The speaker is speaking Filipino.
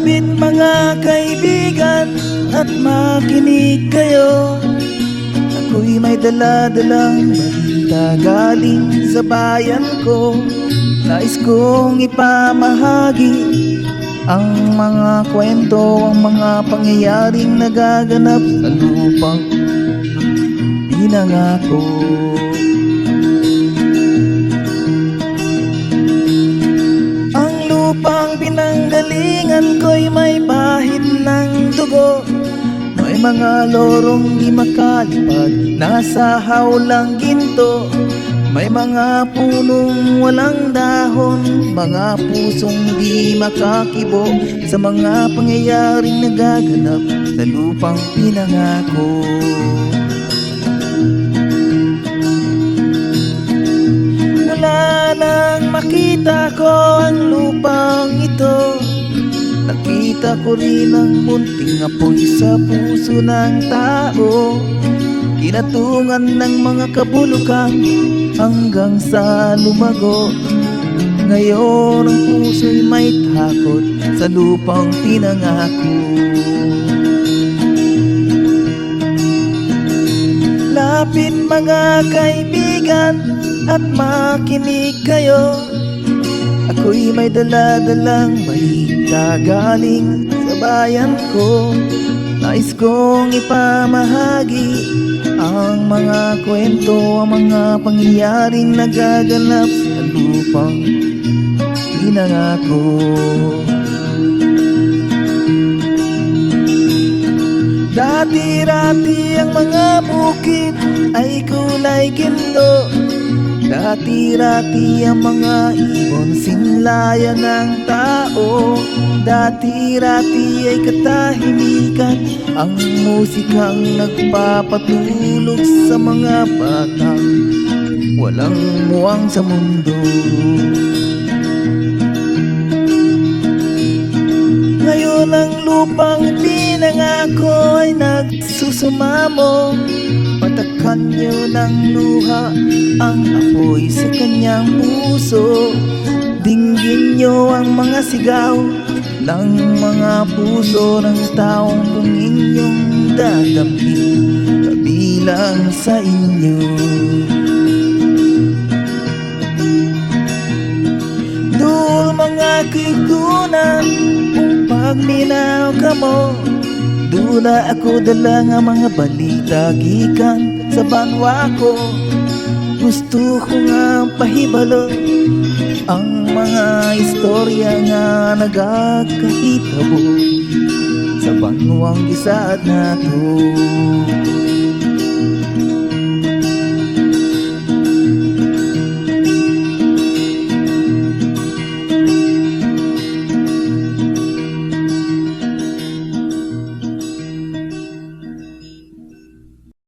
mga kaibigan at makinig kayo Ako'y may dala-dalang balita galing sa bayan ko Nais kong ipamahagi ang mga kwento, ang mga pangyayaring nagaganap sa lupang pinangako. Pinanggalingan ko'y may bahid ng dugo. May mga lorong di makalipad Nasa hawlang ginto. May mga punong walang dahon Mga pusong di makakibo. Sa mga pangyayaring nagaganap Sa lupang pinangako. Mula nang makita ko ang lupang Nakita ko rin ang munting apoy sa puso ng tao. Kinatungan ng mga kabulukan hanggang sa lumago. Ngayon ang puso'y may takot sa lupang pinangako. Lapit mga kaibigan at makinig kayo Ako'y may dala-dalang balita galing sa bayan ko. Nais kong ipamahagi ang mga kwento, ang mga pangyayaring nagaganap sa lupang pinangako. Dati-rati ang mga bukid ay kulay ginto Dati-rati ang mga ibon sinlayan ng tao. Dati-rati ay katahimikan Ang musikang nagpapatulog sa mga batang Walang muwang sa mundo. Ngayon ang lupang pinangako ay nagsusumamo. Patakan niyo ng luha ang apoy sa kanyang puso. Dinggin niyo ang mga sigaw ng mga puso ng taong kung inyong dadamhin Kabilang sa inyo. Dul mga kigunan Kung paglinaw ka mo Dula ako dala nga mga balita Gikan sa banwa ko. Gusto ko nga pahibalo Ang mga istorya nga nagakahitabo Sa banwang gisaad na to